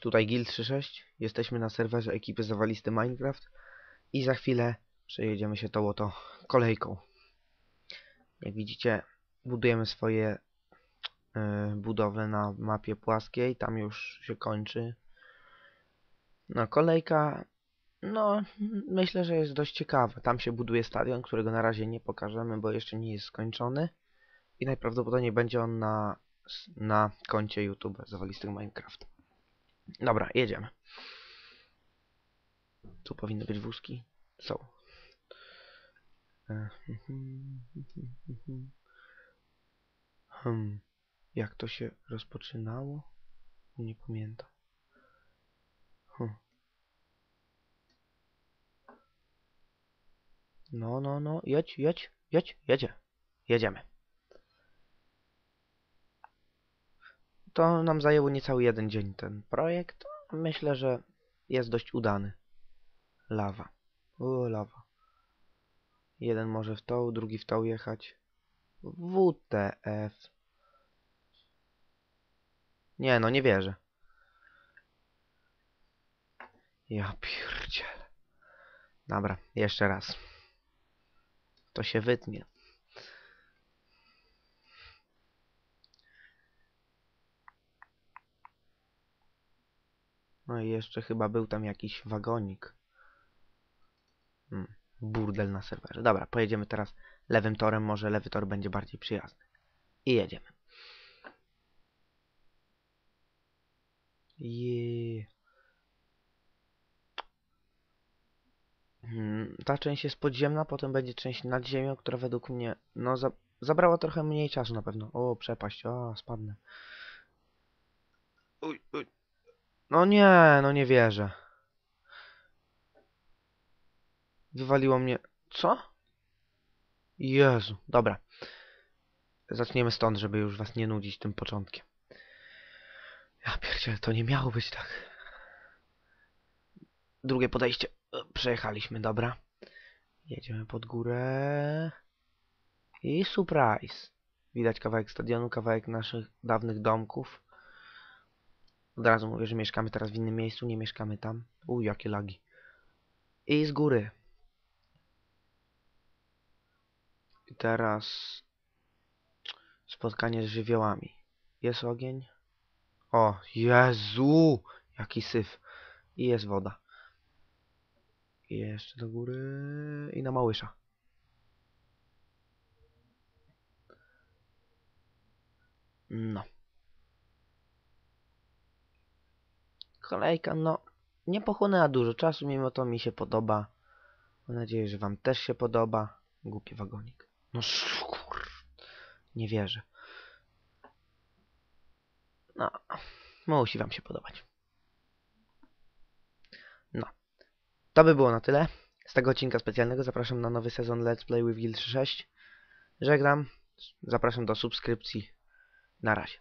tutaj Gil36. Jesteśmy na serwerze ekipy Zawalisty Minecraft i za chwilę przejedziemy się tą oto kolejką. Jak widzicie, budujemy swoje yy, budowle na mapie płaskiej, tam już się kończy. No, kolejka, no, myślę, że jest dość ciekawa. Tam się buduje stadion, którego na razie nie pokażemy, bo jeszcze nie jest skończony. I najprawdopodobniej będzie on na, na koncie YouTube Zawalisty Minecraft. Dobra, jedziemy. Tu powinny być wózki. Są. E, Hmm. Jak to się rozpoczynało? Nie pamiętam. Hmm. No, no, no. Jedź, jedź, jedź, jedzie. Jedziemy. To nam zajęło niecały jeden dzień ten projekt. Myślę, że jest dość udany. Lawa. O, lawa. Jeden może w tą, drugi w tą jechać. WTF. Nie, no nie wierzę. Ja pierdzielę. Dobra, jeszcze raz. To się wytnie. No i jeszcze chyba był tam jakiś wagonik. Hmm, burdel na serwerze. Dobra, pojedziemy teraz lewym torem. Może lewy tor będzie bardziej przyjazny. I jedziemy. Jeee. Hmm, ta część jest podziemna, potem będzie część nad ziemią, która według mnie, no, za zabrała trochę mniej czasu na pewno. O, przepaść, o, spadnę. Uj, uj. No nie, no nie wierzę. Wywaliło mnie... Co? Jezu, dobra. Zaczniemy stąd, żeby już was nie nudzić tym początkiem. Ja pierdzielę, to nie miało być tak. Drugie podejście. Przejechaliśmy, dobra. Jedziemy pod górę. I surprise. Widać kawałek stadionu, kawałek naszych dawnych domków. Od razu mówię, że mieszkamy teraz w innym miejscu, nie mieszkamy tam. Uj, jakie lagi. I z góry. I teraz spotkanie z żywiołami. Jest ogień? O, Jezu! Jaki syf. I jest woda. I jeszcze do góry. I na małysza. No. Kolejka, no, nie pochłonęła dużo czasu, mimo to mi się podoba. Mam nadzieję, że wam też się podoba. Głupi wagonik. No skur... Nie wierzę. No, musi wam się podobać. No. To by było na tyle. Z tego odcinka specjalnego zapraszam na nowy sezon Let's Play with Guild 6. Żegnam. Zapraszam do subskrypcji. Na razie.